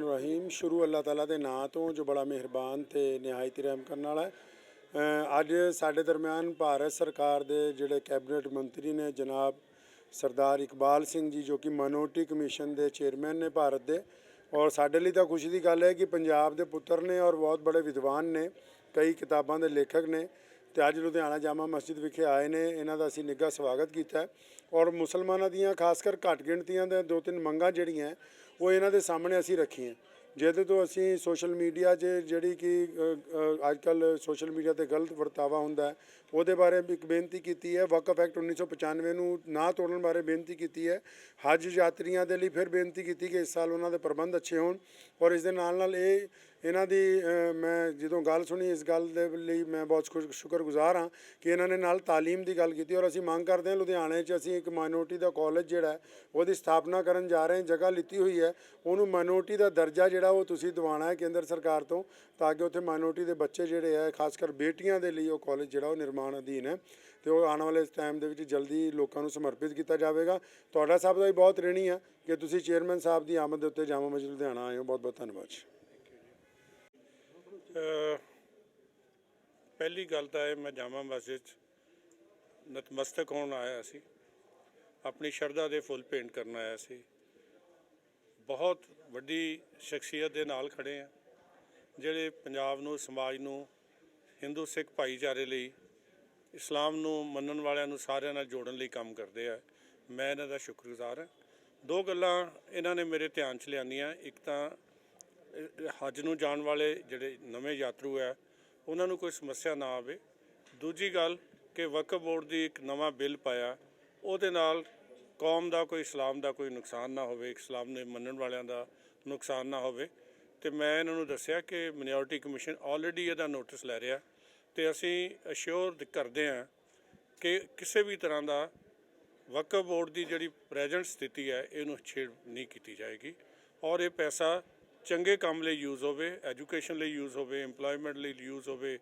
ਰਹਿਮਾਨ ਰਹੀਮ। ਸ਼ੁਰੂ ਅੱਲਾਹ ਤਾਲਾ ਦੇ ਨਾਂ ਤੋਂ ਜੋ ਬੜਾ ਮਿਹਰਬਾਨ ਤੇ ਨਿਹਾਇਤ ਰਹਿਮ ਕਰਨ ਵਾਲਾ ਹੈ। ਅੱਜ ਸਾਡੇ ਦਰਮਿਆਨ ਭਾਰਤ ਸਰਕਾਰ ਦੇ ਜਿਹੜੇ ਕੈਬਨਿਟ ਮੰਤਰੀ ਨੇ ਜਨਾਬ ਸਰਦਾਰ ਇਕਬਾਲ ਸਿੰਘ ਜੀ, ਜੋ ਕਿ ਮਾਈਨੋਰਟੀ ਕਮਿਸ਼ਨ ਦੇ ਚੇਅਰਮੈਨ ਨੇ ਭਾਰਤ ਦੇ। ਔਰ ਸਾਡੇ ਲਈ ਤਾਂ ਖੁਸ਼ੀ ਦੀ ਗੱਲ ਹੈ ਕਿ ਪੰਜਾਬ ਦੇ ਪੁੱਤਰ ਨੇ ਔਰ ਬਹੁਤ ਬੜੇ ਵਿਦਵਾਨ ਨੇ, ਕਈ ਕਿਤਾਬਾਂ ਦੇ ਲੇਖਕ ਨੇ। ਤੇ ਅੱਜ ਲੁਧਿਆਣਾ ਜਾਮਾ ਮਸਜਿਦ ਵਿਖੇ ਆਏ ਨੇ, ਇਹਨਾਂ ਦਾ ਅਸੀਂ ਨਿੱਘਾ ਸਵਾਗਤ ਕੀਤਾ ਔਰ ਮੁਸਲਮਾਨਾਂ ਦੀਆਂ ਖਾਸ ਕਰ ਘੱਟ ਗਿਣਤੀਆਂ ਦੇ ਦੋ ਤਿੰਨ ਮੰਗਾਂ ਜਿਹੜੀਆਂ ਉਹ ਇਹਨਾਂ ਦੇ ਸਾਹਮਣੇ ਅਸੀਂ ਰੱਖੀਆਂ ਜਿਹਦੇ ਤੋਂ ਅਸੀਂ ਸੋਸ਼ਲ ਮੀਡੀਆ 'ਚ ਜਿਹੜੀ ਕਿ ਅੱਜ ਕੱਲ ਸੋਸ਼ਲ ਮੀਡੀਆ ਤੇ ਗਲਤ ਵਰਤਾਵਾ ਹੁੰਦਾ ਹੈ, ਉਹਦੇ ਬਾਰੇ ਵੀ ਇੱਕ ਬੇਨਤੀ ਕੀਤੀ ਹੈ। ਵਕਫ ਐਕਟ 1995 ਨੂੰ ਨਾ ਤੋੜਨ ਬਾਰੇ ਬੇਨਤੀ ਕੀਤੀ ਹੈ। ਹਜ ਯਾਤਰੀਆਂ ਦੇ ਲਈ ਫਿਰ ਬੇਨਤੀ ਕੀਤੀ ਕਿ ਇਸ ਸਾਲ ਉਹਨਾਂ ਦੇ ਪ੍ਰਬੰਧ ਅੱਛੇ ਹੋਣ ਔਰ ਇਸ ਦੇ ਨਾਲ ਨਾਲ ਇਹ ਇਹਨਾਂ ਦੀ ਮੈਂ ਜਦੋਂ ਗੱਲ ਸੁਣੀ, ਇਸ ਗੱਲ ਦੇ ਲਈ ਮੈਂ ਬਹੁਤ ਖੁਸ਼- ਸ਼ੁਕਰਗੁਜ਼ਾਰ ਹਾਂ ਕਿ ਇਹਨਾਂ ਨੇ ਨਾਲ ਤਾਲੀਮ ਦੀ ਗੱਲ ਕੀਤੀ ਔਰ ਅਸੀਂ ਮੰਗ ਕਰਦੇ ਹਾਂ ਲੁਧਿਆਣੇ 'ਚ ਅਸੀਂ ਇੱਕ ਮਾਈਨੋਰਟੀ ਦਾ ਕਾਲਜ ਜਿਹੜਾ ਉਹਦੀ ਸਥਾਪਨਾ ਕਰਨ ਜਾ ਰਹੇ ਹਾਂ, ਜਗ੍ਹਾ ਲਿੱਤੀ ਹੋਈ ਹੈ। ਉਹਨੂੰ ਮਾਈਨੋਰਟੀ ਦਾ ਦਰਜਾ ਜਿਹੜਾ ਉਹ ਤੁਸੀਂ ਦਿਵਾਉਣਾ ਹੈ ਕੇਂਦਰ ਸਰਕਾਰ ਤੋਂ, ਤਾਂ ਕਿ ਉੱਥੇ ਮਾਈਨੋਰਟੀ ਦੇ ਬੱਚੇ ਜਿਹੜੇ ਹੈ ਖਾਸ ਕਰ ਬੇਟੀਆਂ ਦੇ ਲਈ ਉਹ ਕਾਲਜ ਜਿਹੜਾ ਉਹ ਨਿਰਮਾਣ ਅਧੀਨ ਹੈ। ਤੇ ਉਹ ਆਉਣ ਵਾਲੇ ਟਾਈਮ ਦੇ ਵਿੱਚ ਜਲਦੀ ਲੋਕਾਂ ਨੂੰ ਸਮਰਪਿਤ ਕੀਤਾ ਜਾਵੇਗਾ। ਤੁਹਾਡਾ ਸਭ ਦਾ ਵੀ ਬਹੁਤ ਰਹਿਣੀ ਆ ਕਿ ਤੁਸੀਂ ਚੇਅਰਮੈਨ ਸਾਹਿਬ ਦੀ ਆਮਦ ਦੇ ਉੱਤੇ ਜਾਮਾ ਮਸਜਿਦ ਲੁਧਿਆਣਾ ਆਏ ਹੋ ਬਹੁਤ ਬਹੁਤ ਧੰਨਵਾਦ ਜੀ। ਪਹਿਲੀ ਗੱਲ ਤਾਂ ਇਹ ਮੈਂ ਜਾਮਾ ਮਸਜਿਦ 'ਚ ਨਤਮਸਤਕ ਹੋਣ ਆਇਆ ਸੀ। ਆਪਣੀ ਸ਼ਰਧਾ ਦੇ ਫੁੱਲ ਭੇਂਟ ਕਰਨ ਆਇਆ ਸੀ। ਬਹੁਤ ਵੱਡੀ ਸ਼ਖਸੀਅਤ ਦੇ ਨਾਲ ਖੜੇ ਆ, ਜਿਹੜੇ ਪੰਜਾਬ ਨੂੰ, ਸਮਾਜ ਨੂੰ, ਹਿੰਦੂ, ਸਿੱਖ ਭਾਈਚਾਰੇ ਲਈ, ਇਸਲਾਮ ਨੂੰ ਮੰਨਣ ਵਾਲਿਆਂ ਨੂੰ ਸਾਰਿਆਂ ਨਾਲ ਜੋੜਨ ਲਈ ਕੰਮ ਕਰਦੇ ਆ। ਮੈਂ ਇਹਨਾਂ ਦਾ ਸ਼ੁਕਰਗੁਜ਼ਾਰ ਹਾਂ। ਦੋ ਗੱਲਾਂ ਇਹਨਾਂ ਨੇ ਮੇਰੇ ਧਿਆਨ 'ਚ ਲਿਆਂਦੀਆਂ ਇੱਕ ਤਾਂ ਹੱਜ ਨੂੰ ਜਾਣ ਵਾਲੇ ਜਿਹੜੇ ਨਵੇਂ ਯਾਤਰੂ ਹੈ, ਉਹਨਾਂ ਨੂੰ ਕੋਈ ਸਮੱਸਿਆ ਨਾ ਆਵੇ। ਦੂਜੀ ਗੱਲ ਕਿ ਵਕਫ ਬੋਰਡ ਦੀ ਇੱਕ ਨਵਾਂ ਬਿੱਲ ਪਾਇਆ, ਉਹਦੇ ਨਾਲ ਕੌਮ ਦਾ ਕੋਈ, ਇਸਲਾਮ ਦਾ ਕੋਈ ਨੁਕਸਾਨ ਨਾ ਹੋਵੇ, ਇਸਲਾਮ ਦੇ ਮੰਨਣ ਵਾਲਿਆਂ ਦਾ ਨੁਕਸਾਨ ਨਾ ਹੋਵੇ। ਤੇ ਮੈਂ ਇਹਨਾਂ ਨੂੰ ਦੱਸਿਆ ਕਿ ਮਿਨੋਰਟੀ ਕਮਿਸ਼ਨ ਆਲਰੇਡੀ ਇਹਦਾ ਨੋਟਿਸ ਲੈ ਰਿਹਾ। ਤੇ ਅਸੀਂ ਅਸ਼ੋਰ ਕਰਦੇ ਹਾਂ ਕਿ ਕਿਸੇ ਵੀ ਤਰ੍ਹਾਂ ਦਾ ਵਕਫ ਬੋਰਡ ਦੀ ਜਿਹੜੀ ਪ੍ਰੈਜ਼ੈਂਟ ਸਥਿਤੀ ਹੈ, ਇਹਨੂੰ ਛੇੜ ਨਹੀਂ ਕੀਤੀ ਜਾਏਗੀ। ਔਰ ਇਹ ਪੈਸਾ ਚੰਗੇ ਕੰਮ ਲਈ ਯੂਜ਼ ਹੋਵੇ ਐਜੂਕੇਸ਼ਨ ਲਈ ਯੂਜ਼ ਹੋਵੇ, EMPLOYMENT ਲਈ ਯੂਜ਼ ਹੋਵੇ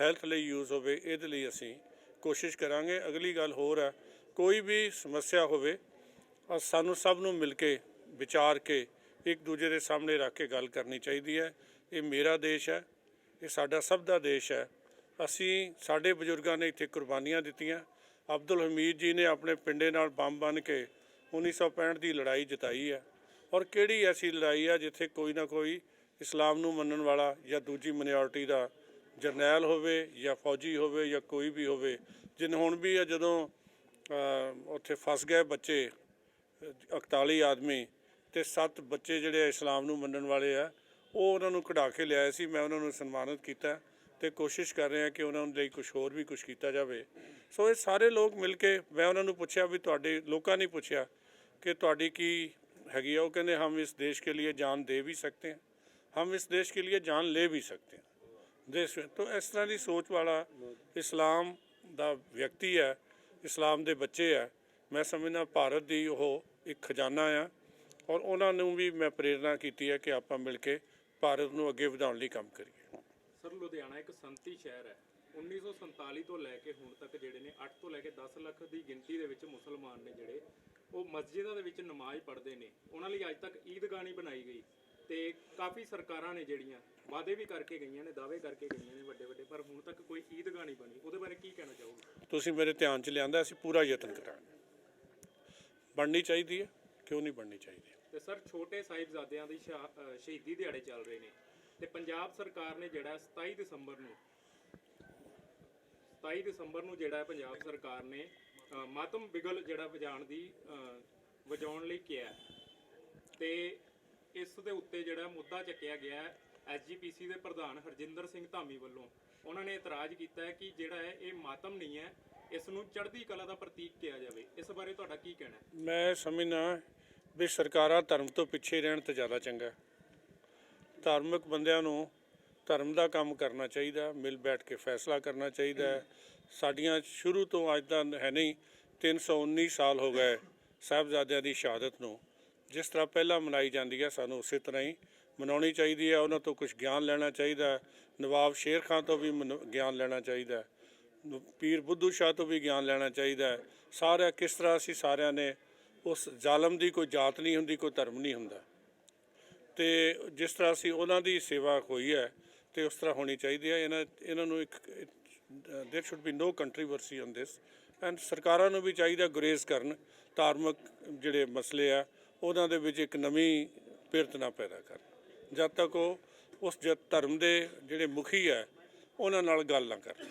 ਹੈਲਥ ਲਈ ਯੂਜ਼ ਹੋਵੇ, ਇਹਦੇ ਲਈ ਅਸੀਂ ਕੋਸ਼ਿਸ਼ ਕਰਾਂਗੇ। ਅਗਲੀ ਗੱਲ ਹੋਰ ਹੈ, ਕੋਈ ਵੀ ਸਮੱਸਿਆ ਹੋਵੇ ਸਾਨੂੰ ਸਭ ਨੂੰ ਮਿਲ ਕੇ, ਵਿਚਾਰ ਕੇ, ਇੱਕ ਦੂਜੇ ਦੇ ਸਾਹਮਣੇ ਰੱਖ ਕੇ ਗੱਲ ਕਰਨੀ ਚਾਹੀਦੀ ਹੈ। ਇਹ ਮੇਰਾ ਦੇਸ਼ ਹੈ, ਇਹ ਸਾਡਾ ਸਭ ਦਾ ਦੇਸ਼ ਹੈ। ਅਸੀਂ, ਸਾਡੇ ਬਜ਼ੁਰਗਾਂ ਨੇ ਇੱਥੇ ਕੁਰਬਾਨੀਆਂ ਦਿੱਤੀਆਂ। ਅਬਦੁਲ ਹਮੀਦ ਜੀ ਨੇ ਆਪਣੇ ਪਿੰਡੇ ਨਾਲ ਬੰਬ ਬਨ ਕੇ 1965 ਦੀ ਲੜਾਈ ਜਿਤਾਈ ਹੈ। ਔਰ ਕਿਹੜੀ ਐਸੀ ਲੜਾਈ ਆ ਜਿੱਥੇ ਕੋਈ ਨਾ ਕੋਈ ਇਸਲਾਮ ਨੂੰ ਮੰਨਣ ਵਾਲਾ ਜਾਂ ਦੂਜੀ ਮਿਨੋਰਟੀ ਦਾ ਜਰਨੈਲ ਹੋਵੇ ਜਾਂ ਫੌਜੀ ਹੋਵੇ ਜਾਂ ਕੋਈ ਵੀ ਹੋਵੇ, ਜਿਨ ਹੁਣ ਵੀ ਆ ਜਦੋਂ ਉੱਥੇ ਫਸ ਗਏ ਬੱਚੇ 41 ਆਦਮੀ ਤੇ 7 ਬੱਚੇ ਜਿਹੜੇ ਇਸਲਾਮ ਨੂੰ ਮੰਨਣ ਵਾਲੇ ਆ, ਉਹ ਉਹਨਾਂ ਨੂੰ ਕਢਾ ਕੇ ਲਿਆਏ ਸੀ, ਮੈਂ ਉਹਨਾਂ ਨੂੰ ਸਨਮਾਨਿਤ ਕੀਤਾ ਤੇ ਕੋਸ਼ਿਸ਼ ਕਰ ਰਹੇ ਹਾਂ ਕਿ ਉਹਨਾਂ ਲਈ ਕੁਝ ਹੋਰ ਵੀ ਕੁਝ ਕੀਤਾ ਜਾਵੇ। ਸੋ ਇਹ ਸਾਰੇ ਲੋਕ ਮਿਲ ਕੇ ਮੈਂ ਉਹਨਾਂ ਨੂੰ ਪੁੱਛਿਆ ਵੀ ਤੁਹਾਡੇ, ਲੋਕਾਂ ਨੇ ਪੁੱਛਿਆ ਕਿ ਤੁਹਾਡੀ ਕੀ ਹੈਗੀ ਆ, ਉਹ ਕਹਿੰਦੇ ਹਮ ਇਸ ਦੇਸ਼ ਕੇ ਲਈ ਜਾਨ ਦੇ ਵੀ ਸਕਤੇ ਹਨ ਹਮ ਇਸ ਦੇਸ਼ ਕੇ ਲਈ ਜਾਨ ਲੈ ਵੀ ਸਕਤੇ ਹਨ ਦੇਸ਼ ਤੋਂ ਇਸ ਤਰ੍ਹਾਂ ਦੀ ਸੋਚ ਵਾਲਾ ਇਸਲਾਮ ਦਾ ਵਿਅਕਤੀ ਹੈ, ਇਸਲਾਮ ਦੇ ਬੱਚੇ ਹੈ, ਮੈਂ ਸਮਝਦਾ ਭਾਰਤ ਦੀ ਉਹ ਇੱਕ ਖਜ਼ਾਨਾ ਆ ਔਰ ਉਹਨਾਂ ਨੂੰ ਵੀ ਮੈਂ ਪ੍ਰੇਰਣਾ ਕੀਤੀ ਹੈ ਕਿ ਆਪਾਂ ਮਿਲ ਕੇ ਭਾਰਤ ਨੂੰ ਅੱਗੇ ਵਧਾਉਣ ਲਈ ਕੰਮ ਕਰੀਏ। ਸਰ, ਲੁਧਿਆਣਾ ਇੱਕ ਸੰਤੀ ਸ਼ਹਿਰ ਹੈ। 1947 ਤੋਂ ਲੈ ਕੇ ਹੁਣ ਤੱਕ ਜਿਹੜੇ ਨੇ 8 ਤੋਂ ਲੈ ਕੇ 10 ਲੱਖ ਦੀ ਗਿਣਤੀ ਦੇ ਵਿੱਚ ਮੁਸਲਮਾਨ ਨੇ ਜਿਹੜੇ ਉਹ ਮਸਜਿਦਾਂ ਦੇ ਵਿੱਚ ਨਮਾਜ਼ ਪੜ੍ਹਦੇ ਨੇ। ਉਹਨਾਂ ਲਈ ਅੱਜ ਤੱਕ ਈਦਗਾਹ ਨਹੀਂ ਬਣਾਈ ਗਈ। ਤੇ ਕਾਫੀ ਸਰਕਾਰਾਂ ਨੇ ਜਿਹੜੀਆਂ ਵਾਅਦੇ ਵੀ ਕਰਕੇ ਗਈਆਂ ਨੇ ਦਾਅਵੇ ਕਰਕੇ ਗਈਆਂ ਨੇ ਵੱਡੇ ਵੱਡੇ ਪਰ ਹੁਣ ਤੱਕ ਕੋਈ ਈਦਗਾਹ ਨਹੀਂ ਬਣੀ। ਉਹਦੇ ਬਾਰੇ ਕੀ ਕਹਿਣਾ ਚਾਹੋਗੇ? ਤੁਸੀਂ ਮੇਰੇ ਧਿਆਨ 'ਚ ਲਿਆਂਦਾ ਅਸੀਂ ਪੂਰਾ ਯਤਨ ਕਰਾਂਗੇ। ਬਣਨੀ ਚਾਹੀਦੀ ਹੈ ਕਿਉਂ ਨਹੀਂ ਬਣਨੀ ਚਾਹੀਦੀ? ਤੇ ਸਰ ਛੋਟੇ ਸਾਹਿਬਜ਼ਾਦਿਆਂ ਦੀ ਸ਼ਹੀਦੀ ਦਿਹਾੜੇ ਚੱਲ ਰਹੇ ਨੇ। ਤੇ ਪੰਜਾਬ ਸਰਕਾਰ ਨੇ ਜਿਹੜਾ 27 ਦਸੰਬਰ ਨੂੰ 27 ਦਸੰਬਰ ਨੂੰ ਜਿਹੜਾ ਪੰਜਾਬ ਸਰਕਾਰ ਨੇ ਮਾਤਮ ਬਿਗਲ ਜਿਹੜਾ ਵਜਾਉਣ ਦੀ ਵਜਾਉਣ ਲਈ ਕਿਹਾ ਹੈ। ਤੇ ਇਸ ਦੇ ਉੱਤੇ ਜਿਹੜਾ ਮੁੱਦਾ ਚੱਕਿਆ ਗਿਆ ਹੈ ਐਸਜੀਪੀਸੀ ਦੇ ਪ੍ਰਧਾਨ ਹਰਜਿੰਦਰ ਸਿੰਘ ਧਾਮੀ ਵੱਲੋਂ, ਉਹਨਾਂ ਨੇ ਇਤਰਾਜ਼ ਕੀਤਾ ਹੈ ਕਿ ਜਿਹੜਾ ਹੈ, ਇਹ ਮਾਤਮ ਨਹੀਂ ਹੈ, ਇਸ ਨੂੰ ਚੜ੍ਹਦੀ ਕਲਾ ਦਾ ਪ੍ਰਤੀਕ ਕਿਹਾ ਜਾਵੇ। ਇਸ ਬਾਰੇ ਤੁਹਾਡਾ ਕੀ ਕਹਿਣਾ ਹੈ? ਮੈਂ ਸਮਝਦਾ ਵੀ ਸਰਕਾਰਾਂ ਧਰਮ ਤੋਂ ਪਿੱਛੇ ਰਹਿਣ ਤੇ ਜ਼ਿਆਦਾ ਚੰਗਾ ਧਾਰਮਿਕ ਬੰਦਿਆਂ ਨੂੰ ਧਰਮ ਦਾ ਕੰਮ ਕਰਨਾ ਚਾਹੀਦਾ, ਮਿਲ ਬੈਠ ਕੇ ਫੈਸਲਾ ਕਰਨਾ ਚਾਹੀਦਾ ਸਾਡੀਆਂ ਸ਼ੁਰੂ ਤੋਂ ਅੱਜ ਦਾ ਹੈ ਨਹੀਂ 319 ਸਾਲ ਹੋ ਗਏ ਸਾਹਿਬਜ਼ਾਦਿਆਂ ਦੀ ਸ਼ਹਾਦਤ ਨੂੰ। ਜਿਸ ਤਰ੍ਹਾਂ ਪਹਿਲਾਂ ਮਨਾਈ ਜਾਂਦੀ ਹੈ, ਸਾਨੂੰ ਉਸੇ ਤਰ੍ਹਾਂ ਹੀ ਮਨਾਉਣੀ ਚਾਹੀਦੀ ਹੈ। ਉਹਨਾਂ ਤੋਂ ਕੁਝ ਗਿਆਨ ਲੈਣਾ ਚਾਹੀਦਾ ਨਵਾਬ ਸ਼ੇਰ ਖਾਨ ਤੋਂ ਵੀ ਮਨ- ਗਿਆਨ ਲੈਣਾ ਚਾਹੀਦਾ ਪੀਰ ਬੁੱਧੂ ਸ਼ਾਹ ਤੋਂ ਵੀ ਗਿਆਨ ਲੈਣਾ ਚਾਹੀਦਾ ਸਾਰਾ ਕਿਸ ਤਰ੍ਹਾਂ ਅਸੀਂ ਸਾਰਿਆਂ ਨੇ ਉਸ ਜ਼ਾਲਮ ਦੀ ਕੋਈ ਜਾਤ ਨਹੀਂ ਹੁੰਦੀ, ਕੋਈ ਧਰਮ ਨਹੀਂ ਹੁੰਦਾ। ਤੇ ਜਿਸ ਤਰ੍ਹਾਂ ਅਸੀਂ ਉਹਨਾਂ ਦੀ ਸੇਵਾ ਹੋਈ ਹੈ ਤੇ ਉਸ ਤਰ੍ਹਾਂ ਹੋਣੀ ਚਾਹੀਦੀ ਹੈ ਇਹਨਾਂ ਇਹਨਾਂ ਨੂੰ ਇੱਕ there should be no controversy on this and ਸਰਕਾਰਾਂ ਨੂੰ ਵੀ ਚਾਹੀਦਾ ਗੁਰੇਜ਼ ਕਰਨ ਧਾਰਮਿਕ ਜਿਹੜੇ ਮਸਲੇ ਆ ਉਹਨਾਂ ਦੇ ਵਿੱਚ ਇੱਕ ਨਵੀਂ ਪਿਰਤ ਨਾ ਪੈਦਾ ਕਰਨ ਜਦ ਤੱਕ ਉਹ ਉਸ ਜ ਧਰਮ ਦੇ ਜਿਹੜੇ ਮੁਖੀ ਹੈ ਉਹਨਾਂ ਨਾਲ ਗੱਲ ਨਾ ਕਰਨ